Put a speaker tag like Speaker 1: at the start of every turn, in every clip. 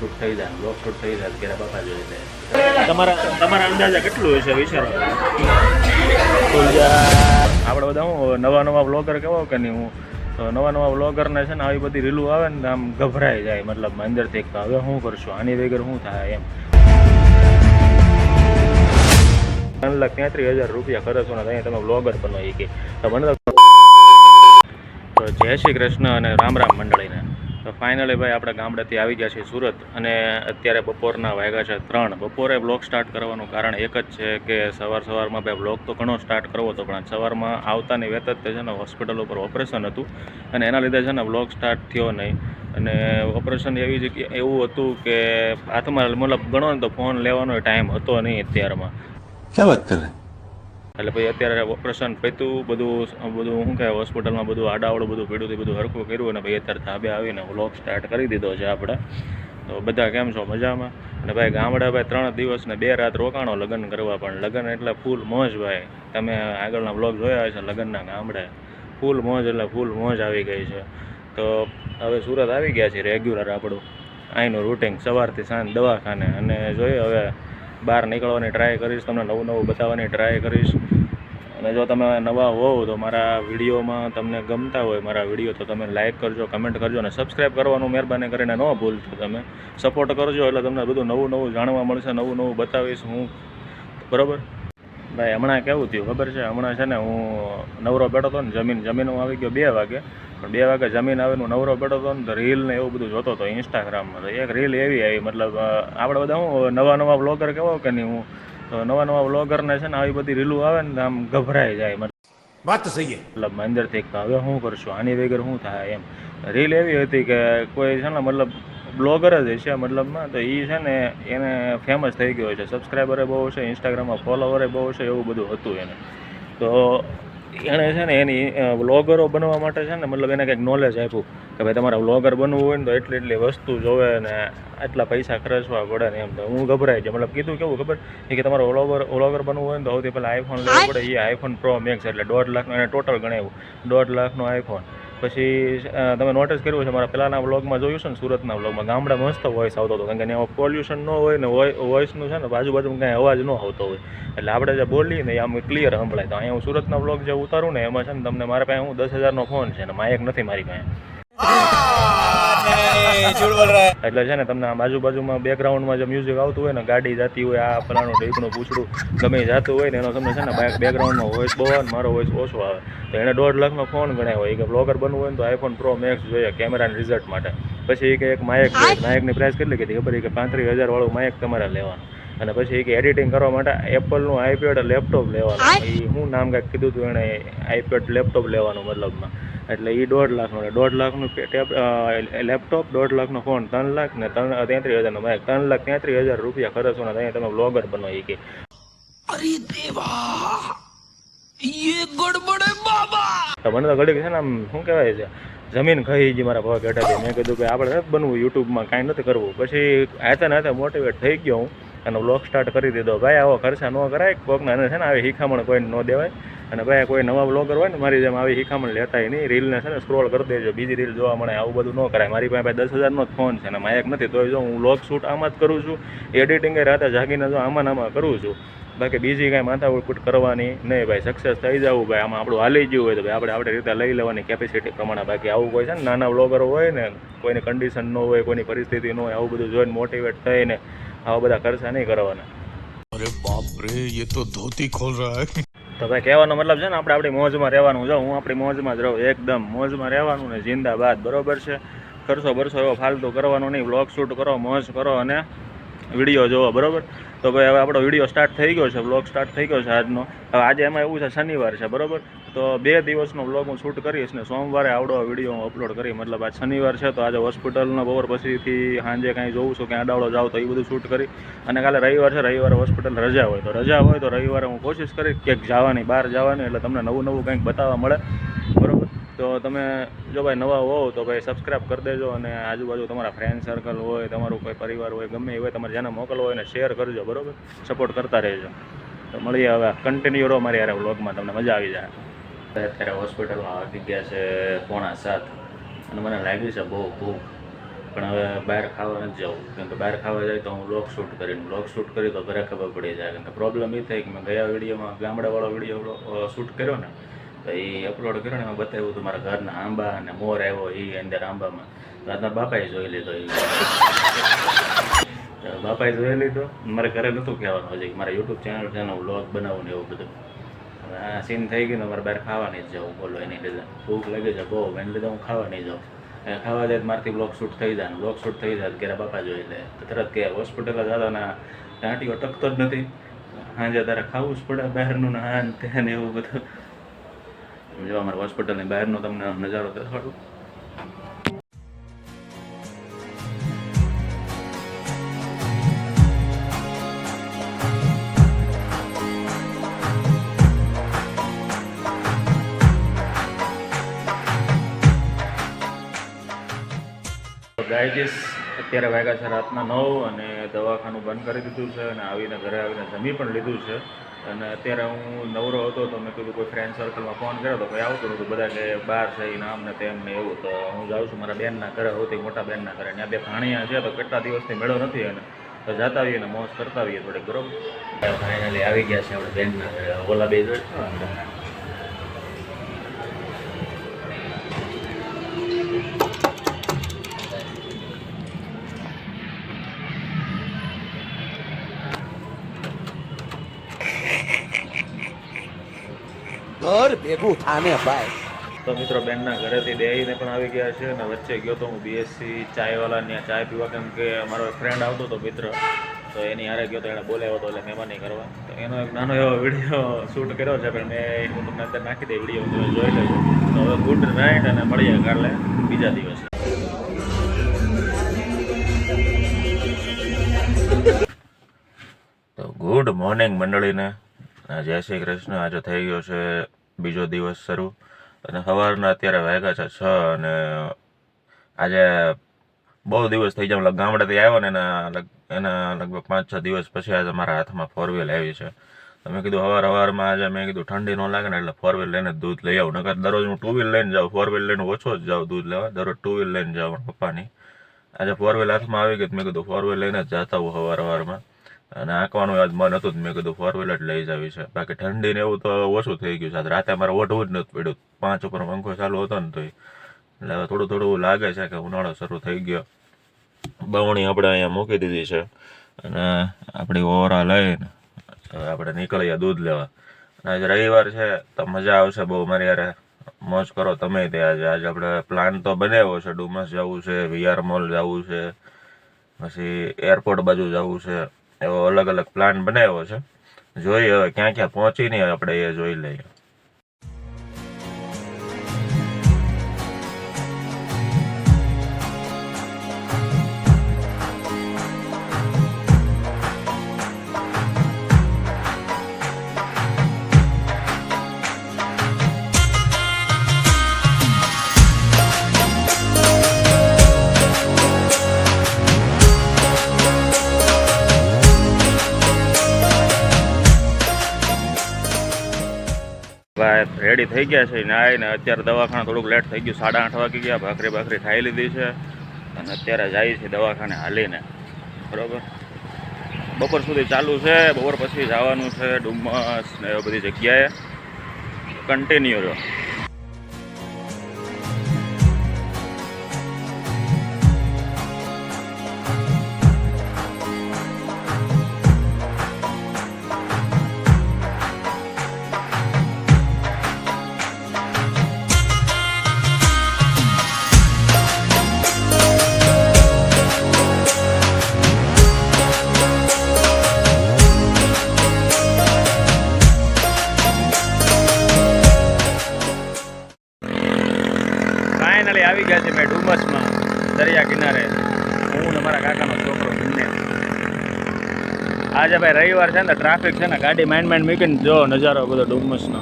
Speaker 1: Shoot થઈ જાય block shoot થઈ જાય ઘેરા બાપા જોઈ જાય તમારા તમારા અંદાજા કેટલું હશે વિચારો? આપણે બધા હું નવા નવા બ્લોગર કેવો કે નહીં હું તો નવા નવા બ્લોગરને છે ને આવી બધી રીલું આવે ને આમ ગભરાઈ જાય મતલબ અંદરથી એક હવે શું કરશું? આની વગર શું થાય? એમ. ત્રણ લાખ તેત્રીસ હજાર રૂપિયા ખર્ચો ને અહીંયા તમે બ્લોગર બનો એ કે. તો મને તો તો જય શ્રી કૃષ્ણ અને રામ રામ મંડળીને. તો ફાઇનલી ભાઈ આપણે ગામડેથી આવી ગયા છીએ સુરત અને અત્યારે બપોરના વાગ્યા છે ત્રણ. બપોરે બ્લોગ સ્ટાર્ટ કરવાનું કારણ એક જ છે કે સવાર સવારમાં ભાઈ બ્લોગ તો ઘણો સ્ટાર્ટ કરવો હતો, પણ સવારમાં આવતાની વેત જ છે ને હોસ્પિટલ ઉપર ઓપરેશન હતું અને એના લીધે છે ને બ્લોગ સ્ટાર્ટ થયો નહીં. અને ઓપરેશન એવી જગ્યા એવું હતું કે હાથમાં મતલબ ગણો ને તો ફોન લેવાનો ટાઈમ હતો નહીં અત્યારમાં.
Speaker 2: ક્યાં વાત કરે?
Speaker 1: એટલે પછી અત્યારે ઓપરેશન પૈતું, બધું બધું શું કહેવાય, હોસ્પિટલમાં બધું આડાવડું બધું પીડ્યું હતું, બધું હરખું કર્યું અને ભાઈ અત્યારે ધાબે આવીને વ્લોગ સ્ટાર્ટ કરી દીધો છે આપણે. તો બધા કેમ છો મજામાં? અને ભાઈ ગામડા ભાઈ ત્રણ દિવસ ને બે રાત રોકાણો લગ્ન કરવા, પણ લગ્ન એટલે ફૂલ મોજ ભાઈ. તમે આગળના વ્લોગ જોયા છે લગ્નના ગામડે. ફૂલ મોજ એટલે ફૂલ મોજ આવી ગઈ છે. તો હવે સુરત આવી ગયા છે રેગ્યુલર આપણું. અહીંનું રૂટિન સવારથી સાંજ દવાખાને. અને જોઈએ હવે બહાર નીકળવાની ટ્રાય કરીશ, તમને નવું નવું બતાવવાની ટ્રાય કરીશ. અને જો તમે નવા હોવ તો મારા વિડીયોમાં તમને ગમતા હોય મારા વીડિયો, તો તમે લાઇક કરજો કમેન્ટ કરજો અને સબસ્ક્રાઈબ કરવાનું મહેરબાની કરીને ન ભૂલશો તમે. સપોર્ટ કરજો એટલે તમને બધું નવું નવું જાણવા મળશે, નવું નવું બતાવીશ હું. બરાબર? ભાઈ હમણાં કેવું થયું ખબર છે? હમણાં છે ને હું નવરો બેઠો હતો ને જમીન જમીન હું આવી ગયો બે વાગે. પણ બે વાગે જમીન આવીને હું નવરો બેઠો હતો ને તો રીલ ને એવું બધું જોતો હતો ઇન્સ્ટાગ્રામમાં તો એક રીલ એવી આવી મતલબ આપણે બધા હું નવા નવા બ્લોગર કેવો કે નહીં હું? તો નવા નવા બ્લોગરને છે ને આવી બધી રીલું આવે ને આમ ગભરાઈ જાય
Speaker 2: મતલબ. વાત સહી
Speaker 1: મતલબ અંદરથી હવે શું કરશું? આની વગર શું થાય એમ. રીલ એવી હતી કે કોઈ છે ને મતલબ બ્લોગર જ છે મતલબમાં. તો એ છે ને એને ફેમસ થઈ ગયો છે. સબસ્ક્રાઈબરે બહુ છે ઇન્સ્ટાગ્રામમાં ફોલોવરે બહુ છે, એવું બધું હતું એને. તો એણે છે ને એની વ્લોગરો બનવા માટે છે ને મતલબ એને કંઈક નોલેજ આપ્યું કે ભાઈ તમારે વ્લોગર બનવું હોય ને તો એટલી એટલી વસ્તુ જોવે ને આટલા પૈસા ખર્ચવા પડે ને એમ. તો હું ગભરાઈ ગયો. મતલબ કીધું કેવું ખબર? કે તમારે વ્લોગર વ્લોગર બનવું હોય ને તો સૌથી પહેલાં આઈફોન લેવો પડે. એ આઈફોન પ્રો મેક્સ એટલે દોઢ લાખનો એને ટોટલ ગણાવ્યું. દોઢ લાખનો આઈફોન પછી તમે નોટિસ કર્યું છે મારા પહેલાંના બ્લોગમાં જોયું છે ને, સુરતના બ્લોગમાં ગામડા મસ્ત વોઇસ આવતો હતો. કારણ કે એમાં પોલ્યુશન ન હોય ને વોઇસનું છે ને બાજુ બાજુમાં કાંઈ અવાજ ન આવતો હોય. એટલે આપણે જે બોલીએ ને, એ આમ ક્લિયર સંભળાય. તો અહીંયા હું સુરતના બ્લોગ જે ઉતારું ને, એમાં છે ને, તમને મારા પાસે હું દસ હજારનો ફોન છે ને, માયક નથી મારી પાસે. એટલે છે ને તમને આજુબાજુમાં બાજુ બેકગ્રાઉન્ડમાં જે મ્યુઝિક આવતું હોય ને ગાડી જતી હોય આ ફલાણું ઢીકણું પૂછડું ગમે જતું હોય ને એનો તમને છે ને બેક બેકગ્રાઉન્ડમાં વોઇસ બહુ આવે મારો વોઇસ ઓછો આવે. તો એને દોઢ લાખનો ફોન ગણાય હોય. કે બ્લોગર બનવું હોય ને તો આઈફોન પ્રો મેક્સ જોઈએ કેમેરાના રિઝલ્ટ માટે. પછી એ કે એક માયક માયકની પ્રાઇસ કેટલી કીધી? ખબર? કે પાંત્રીસ હજાર વાળું માયક તમારે લેવાનું. અને પછી એ કે એડિટિંગ કરવા માટે એપલનું આઈપેડ લેપટોપ લેવાનું. એ હું નામ કાંઈક કીધું હતું એણે આઈપેડ લેપટોપ લેવાનું મતલબમાં. એટલે એ દોઢ લાખનો એટલે દોઢ લાખનું ટેબ લેપટોપ દોઢ લાખનો ફોન ત્રણ લાખ ને ત્રણ તેત્રીસ હજારનો માઇક ત્રણ લાખ તેત્રીસ હજાર રૂપિયા ખર્ચો ને અહીંયા તમે બ્લોગર બનો એ કે. તો મને તો ઘડીક છે ને આમ શું કહેવાય છે જમીન ખાઈ ગઈ મારા ભાવ બેઠા મેં કીધું કે આપણે નથી બનવું યુટ્યુબમાં કાંઈ નથી કરવું. પછી હાથે ને હાથે મોટિવેટ થઈ ગયો હું અને બ્લોગ સ્ટાર્ટ કરી દીધો. ભાઈ આવો ખર્ચા ન કરાય કોકના છે ને આવી શિખામણ કોઈને ન દેવાય. અને ભાઈ કોઈ નવા બ્લોગર હોય ને, મારી જેમ આવી શિખામણ લેતા નહીં. રીલને છે ને સ્ક્રોલ કરી દેજો. બીજી રીલ જોવા મળે, આવું બધું ન કરાય. મારી પાસે દસ હજારનો જ ફોન છે અને ને એક નથી. તોય જો હું વ્લોગ શૂટ આમાં જ કરું છું એડિટિંગ એ રાતે જાગીને જો આમાં આમાં કરું છું. બાકી બીજી કાંઈ માથા માથાકૂટ કરવાની નહીં ભાઈ. સક્સેસ થઈ જવું ભાઈ. આમાં આપણું હાલી ગયું હોય તો ભાઈ આપણે આપણે રીતે લઈ લેવાની કેપેસિટી પ્રમાણે. બાકી આવું કોઈ છે ને નાના વ્લોગરો હોય ને, કોઈની કન્ડિશન ન હોય, કોઈની પરિસ્થિતિ ન હોય, આવું બધું જોઈને મોટિવેટ થઈને આવા બધા ખર્ચા નહીં કરવાના.
Speaker 2: અરે બાપરે એ તો ધોતી ખોલ રહા
Speaker 1: તો ભાઈ કહેવાનો મતલબ છે ને, આપણે આપણી મોજમાં રહેવાનું જો હું આપણી મોજમાં જ રહું, એકદમ મોજમાં રહેવાનું ને જિંદાબાદ, બરોબર છે? ખર્ચો બરસો એવો ફાલતુ કરવાનો નહીં. બ્લોગ શૂટ કરો, મોજ કરો અને વીડિયો જોવો, બરોબર? તો ભાઈ હવે આપણો વીડિયો સ્ટાર્ટ થઈ ગયો છે બ્લોગ સ્ટાર્ટ થઈ ગયો છે આજનો. હવે આજે એમાં એવું છે, શનિવાર છે, બરાબર? તો બે દિવસનો બ્લોગ હું શૂટ કરીશ ને સોમવારે આવડો વીડિયો હું અપલોડ કરી, મતલબ આજ શનિવાર છે, તો આજે હોસ્પિટલનો બપોર પછીથી સાંજે કાંઈ જોઉં છું ક્યાં આડાવડો જાઉં તો એ બધું શૂટ કરી. અને કાલે રવિવાર છે, રવિવારે હોસ્પિટલ રજા હોય. તો રજા હોય તો રવિવારે હું કોશિશ કરીશ ક્યાંક જવાની, બહાર જવાની, એટલે તમને નવું નવું કંઈક બતાવવા મળે. બરોબર? તો તમે જો ભાઈ નવા હોવ તો ભાઈ સબસ્ક્રાઈબ કરી દેજો અને આજુબાજુ તમારા ફ્રેન્ડ સર્કલ હોય, તમારું કોઈ પરિવાર હોય, ગમે એ હોય, તમારે જેને મોકલવો હોય એને શેર કરજો, બરોબર? સપોર્ટ કરતા રહેજો. તો મળીએ હવે. કન્ટિન્યુ રહો મારી યાર વ્લોગમાં તમને મજા આવી જાય. અત્યારે હોસ્પિટલમાં આવી ગયા છે પોણા સાત. અને મને લાગ્યું છે બહુ ભૂખ. પણ હવે બહાર ખાવા નથી જવું. કેમ કે બહાર ખાવા જાય તો હું લોક શૂટ કરીને લોક શૂટ કરી તો ઘરે ખબર પડી જાય. કેમ કે પ્રોબ્લેમ એ થઈ કે મેં ગયા વિડીયોમાં ગામડાવાળો વીડિયો શૂટ કર્યો ને તો એ અપલોડ કર્યો ને એમાં બતાવ્યું હતું મારા ઘરના આંબા અને મોર આવ્યો એ અંદર આંબામાં. રાતના બાપાએ જોઈ લીધો એ બાપાએ જોઈ લીધો. મારે ઘરે નહોતું કહેવાનું હજી મારા યુટ્યુબ ચેનલ છે હું વ્લોગ બનાવું ને એવું બધું. આ સીન થઈ ગયું મારે બહાર ખાવા નહીં જવું બોલો એની લીધે. ભૂખ લાગે છે બહુ, એને લીધે હું ખાવા નહીં જાઉં. ખાવા જાય મારથી બ્લોક શૂટ થઈ જાય બ્લોક શૂટ થઈ જાય ઘેરા બાપા જોઈ લે. તો તરત કે હોસ્પિટલ જતા ને ટાંટીઓ ટકતો જ નથી. સાંજે તારે ખાવું જ પડે બહારનું ને હા ને એવું બધું. જો અમારા હોસ્પિટલની બહારનો તમને નજારો દેખાડું. ગાયજીસ અત્યારે વાગ્યા છે રાતના નવ અને દવાખાનું બંધ કરી દીધું છે અને આવીને ઘરે આવીને જમી પણ લીધું છે. અને અત્યારે હું નવરો હતો તો મેં કીધું કોઈ ફ્રેન્ડ સર્કલમાં ફોન કર્યો તો કોઈ આવતું નહોતું બધા કે બહાર છે આમ ને તેમ ને એવું. તો હું જાઉં છું મારા બેનના ઘરે હોતી મોટા બેનના ઘરે. ત્યાં બે ભાણિયા છે તો કેટલા દિવસથી મેળો નથી એને તો જતા આવીએ ને મોજ કરતા આવીએ થોડીક, બરોબર? ફાઇનલી આવી ગયા છે આપણે બેનના ઘરે. ઓલા બે
Speaker 3: ઘર ભેગું થાને ભાઈ.
Speaker 1: તો મિત્રો બેનના ઘરેથી દેહીને પણ આવી ગયા છે અને વચ્ચે ગયો તો હું બીએસસી ચાયવાળા ત્યાં ચાય પીવા કેમ કે મારો ફ્રેન્ડ આવતો હતો મિત્ર, તો એની હારે ગયો તો એણે બોલાવ્યો હતો એટલે મહેમાની કરવા. તો એનો એક નાનો એવો વીડિયો શૂટ કર્યો છે, પણ મેં હું તમને અંદર નાખી દે વીડિયો તમે જોઈ લેજો. તો હવે ગુડ નાઇટ અને મળીએ કાલે બીજા દિવસે. તો ગુડ મોર્નિંગ મંડળીને. જય શ્રી કૃષ્ણ, આજે થઈ ગયો છે બીજો દિવસ શરૂ. અને સવારના અત્યારે વાગ્યા છે છ અને આજે બહુ દિવસ થઈ જાય ગામડેથી આવ્યો ને એના એના લગભગ પાંચ છ દિવસ પછી આજે મારા હાથમાં ફોર વ્હીલ આવી છે. તો મેં કીધું હવાર હવારમાં આજે મેં કીધું ઠંડી ન લાગે ને એટલે ફોર વ્હીલ લઈને દૂધ લઈ આવું. નકર દરરોજ હું ટુ વ્હીલ લઈને જાઉં. ફોર વ્હીલ લઈને ઓછો જ જાઉં દૂધ લેવા. દરરોજ ટુ વ્હીલ લઈને જાઉં પપ્પાની. આજે ફોર વ્હીલ હાથમાં આવી ગઈ મેં કીધું ફોર વ્હીલ લઈને જ જતા હું હવાર સવારમાં અને આંકવાનું આજ મન હતું મેં કીધું ફોર વ્હીલર લઈ જવી છે. બાકી ઠંડી ને એવું તો ઓછું થઈ ગયું છે. આજ રાતે મારે ઓઢવું જ નથી પડ્યું. પાંચ ઉપર પંખો ચાલુ હતો ને તો એટલે હવે થોડું થોડું લાગે છે કે ઉનાળો શરૂ થઈ ગયો. બવણી આપણે અહીંયા મૂકી દીધી છે. અને આપણી ઓરા લઈને હવે આપણે નીકળીએ દૂધ લેવા. અને આજે રવિવાર છે, તો મજા આવશે બહુ મારી યારે. મોજ કરો તમે તે આજે. આજે આપણે પ્લાન તો બનાવ્યો છે. ડુમસ જવું છે, વીઆર મોલ જવું છે. પછી એરપોર્ટ બાજુ જવું છે. એવો અલગ અલગ પ્લાન બનાવ્યો છે. જોઈએ હવે ક્યાં ક્યાં પહોંચી નહીં આપણે એ જોઈ લઈએ. રેડી થઈ ગયા છે. ને આવીને અત્યારે દવાખાને થોડુંક લેટ થઈ ગયું, સાડા આઠ વાગી ગયા, ભાખરી ભાખરી ખાઈ લીધી છે. અને અત્યારે જાય છે દવાખાને હાલીને. બરાબર? બપોર સુધી ચાલુ છે, બપોર પછી જવાનું છે ડુમસ ને એ બધી જગ્યાએ. કન્ટિન્યુ રહ્યો. આજે ભાઈ રવિવાર છે ને ટ્રાફિક છે ને, ગાડી માઇન્ડ માઇન્ડ મૂકીને જો નજારો બધો ડુમસનો.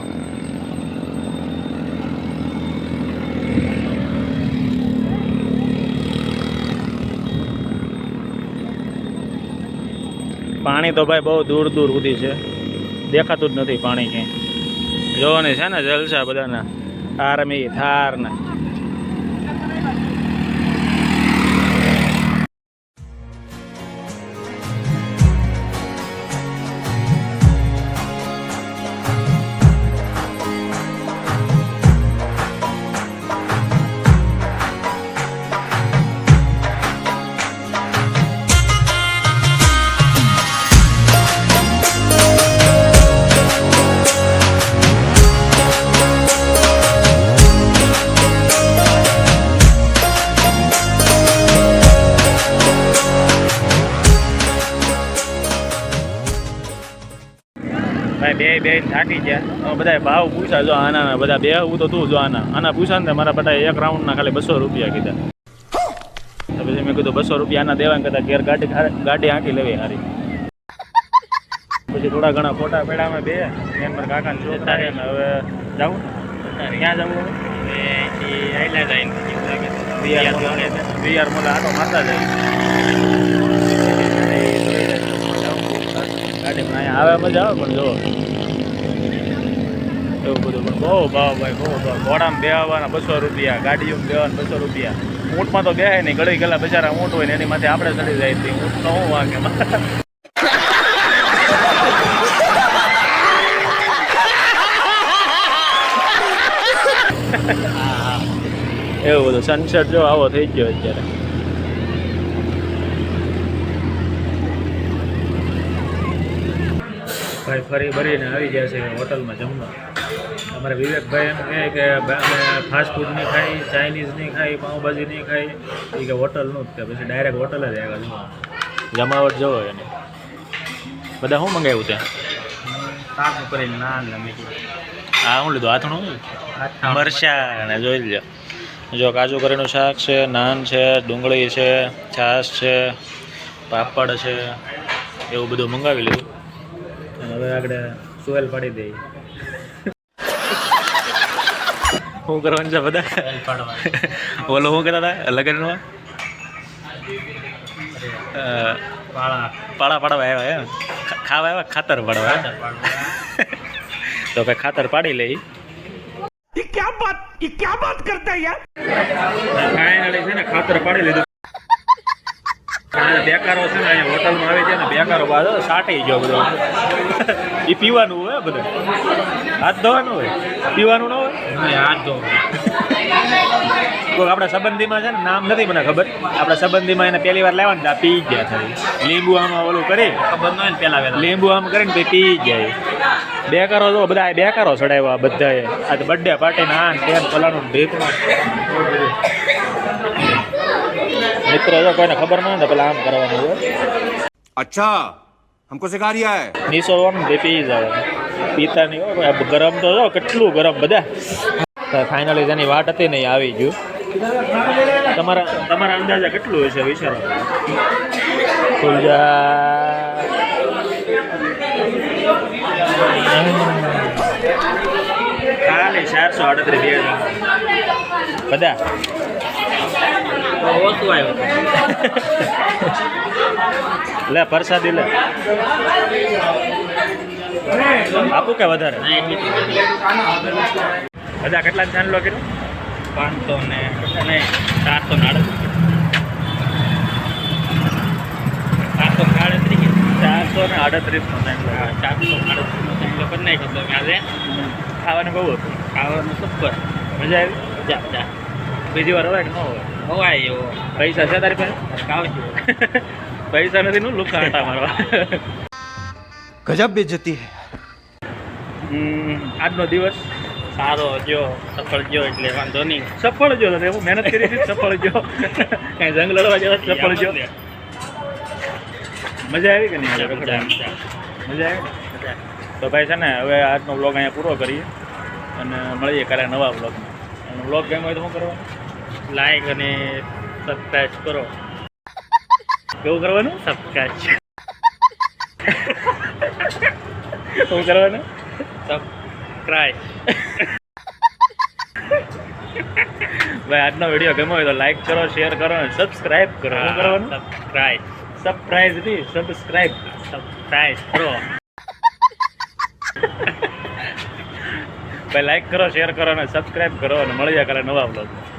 Speaker 1: પાણી તો ભાઈ બહુ દૂર દૂર સુધી છે. દેખાતું જ નથી પાણી ક્યાંય. જોવાની છે ને જલસા બધાના. આર્મી થાર ને. બે બે થાકી ગયા. બધા ભાવ પૂછા જો આના બધા બે હું તો તું જો આના. આના પૂછા ને મારા બધા એક રાઉન્ડના ખાલી બસો રૂપિયા કીધા. તો પછી મેં કીધું બસો રૂપિયા આના દેવા કરતા ઘેર ગાડી ગાડી આંકી લેવી હારી. પછી થોડા ઘણા ફોટા પેડામાં બે. એમ પર છે ને હવે જાવું ક્યાં જવું વીઆર મોલે આટો મારતા જાય ગાડીમાં આવે, મજા આવે પણ જો એવું બધું પણ. બહુ ભાવ ભાઈ, બહુ ભાવ. ઘોડામાં બેહવાના બસો રૂપિયા, ગાડીઓમાં બેહવાના બસો રૂપિયા. ઊંટમાં તો બેહે નહીં ઘડી ગયેલા બચારા ઊંટ હોય ને એની માથે આપણે ચડી જાય તે ઊંટનો હું વાંકે? એવું બધું. સનસેટ જો આવો થઈ ગયો અત્યારે. ભાઈ ફરી ભરીને આવી ગયા છે હોટલમાં જમવા. અમારે વિવેકભાઈ એમ કહે કે અમે ફાસ્ટફૂડ નહીં ખાઈ ચાઇનીઝ નહીં ખાઈ પાઉંભાજી નહીં ખાઈ. એ કે હોટલનું જ કે પછી ડાયરેક્ટ હોટલ જ આવ્યા જો જમાવટ જવો એને. બધા શું મંગાવ્યું ત્યાં
Speaker 4: શાક ઉપરી નાન ને
Speaker 1: હા હું લીધું? આથણું મરચા અને જોઈ લો જો કાજુ કરીનું શાક છે નાન છે ડુંગળી છે છાશ છે પાપડ છે એવું બધું મંગાવી લીધું. અને હવે આગળ સુવેલ પાડી દઈ શું કરવાનું છે બધા? ઓલો શું કહેતા હતા? લગ્નમાં
Speaker 4: પાળા
Speaker 1: પાડવા આવ્યા એમ? ખાવા આવ્યા? ખાતર પાડવા? તો ભાઈ ખાતર પાડી લઈ. ફાઇનલી છે ને ખાતર પાડી લીધું. બેકારો છે ને અહીંયા હોટલમાં આવે છે ને બેકારો બાદ સાટી ગયો બધો. એ પીવાનું હોય બધું. હાથ ધોવાનું હોય? પીવાનું ન હોય?
Speaker 4: હાથ ધોવાનું
Speaker 1: કોઈ આપણા સંબંધીમાં છે ને નામ નથી મને ખબર. આપણા સંબંધીમાં એને પહેલી વાર લેવાનું આ પી ગયા છે. લીંબુ આમાં ઓલું કરી.
Speaker 4: ખબર ન હોય ને પેલા વેલા.
Speaker 1: લીંબુ આમ કરીને પછી પી જાય બેકારો તો બધા બેકારો ચડાવ્યા બધાએ. આ બર્થડે પાર્ટી ના ને તેમ ફલાણું ઢીકણું. મિત્રો જો કોઈને ખબર ન હોય ને પેલા આમ કરવાનું છે
Speaker 2: અચ્છા હમકો સિખા રહ્યા હે
Speaker 1: નીસો ઓન દેપી જાવ પીતા નહીં હોય ગરમ તો જો કેટલું ગરમ બધા. ફાઇનલી જેની વાટ હતી નહીં આવી ગયું. તમારા તમારા અંદાજા કેટલું હશે વિચારો? ફૂલજા ચાલે ચારસો અડત્રીસ બધા. લે પ્રસાદી લે. આપું કે વધારે. બધા કેટલા જાણ લો કીધું
Speaker 4: પાંચસો ને નહીં ચારસો ને આડત્રીસ. ચારસો ને આડત્રીસ.
Speaker 1: ચારસો ને આડત્રીસ નો ચાંદલો
Speaker 4: હા, ચારસો ને આડત્રીસ નો લોકો નહીં ખબર આજે.
Speaker 1: ખાવાનું બહુ હતું.
Speaker 4: ખાવાનું સુપર
Speaker 1: મજા આવી?
Speaker 4: જા જા.
Speaker 1: બીજી વાર હોય કે ન હોય
Speaker 4: હવાય એવો.
Speaker 1: પૈસા છે તારી પાસે?
Speaker 4: કાવજો
Speaker 1: પૈસા નથી નું લુક કાઢતા મારવા
Speaker 3: ગજબ બેજતી
Speaker 1: હે. આજનો દિવસ?
Speaker 4: સારો જો સફળ જો એટલે વાંધો નહીં.
Speaker 1: સફળ જો તમે હું મહેનત કરી હતી સફળ જો કઈ જંગ લડવા જવા સફળ જો મજા આવી કે નહીં? મજા આવી? તો ભાઈ છે ને હવે આજનો બ્લોગ અહીંયા પૂરો કરીએ. અને મળીએ કાલે નવા બ્લોગમાં અને બ્લોગ ગમ્યો હોય તો શું કરવાનું?
Speaker 4: લાઈક અને સબસ્ક્રાઈબ કરો.
Speaker 1: કેવું કરવાનું?
Speaker 4: સબસ્ક્રાઈબ
Speaker 1: શું કરવાનું?
Speaker 4: સબસ્ક્રાઈબ
Speaker 1: ભાઈ આજનો વીડિયો ગમ્યો હોય તો લાઈક કરો શેર કરો અને સબસ્ક્રાઇબ કરો. શું કરવાનું?
Speaker 4: સબસ્ક્રાઈબ
Speaker 1: સરપ્રાઈઝ નહીં સબસ્ક્રાઇબ
Speaker 4: સબસ્ક્રાઈબ કરો.
Speaker 1: ભાઈ લાઈક કરો શેર કરો અને સબસ્ક્રાઈબ કરો અને મળી જાય કરે નવા વ્લોગમાં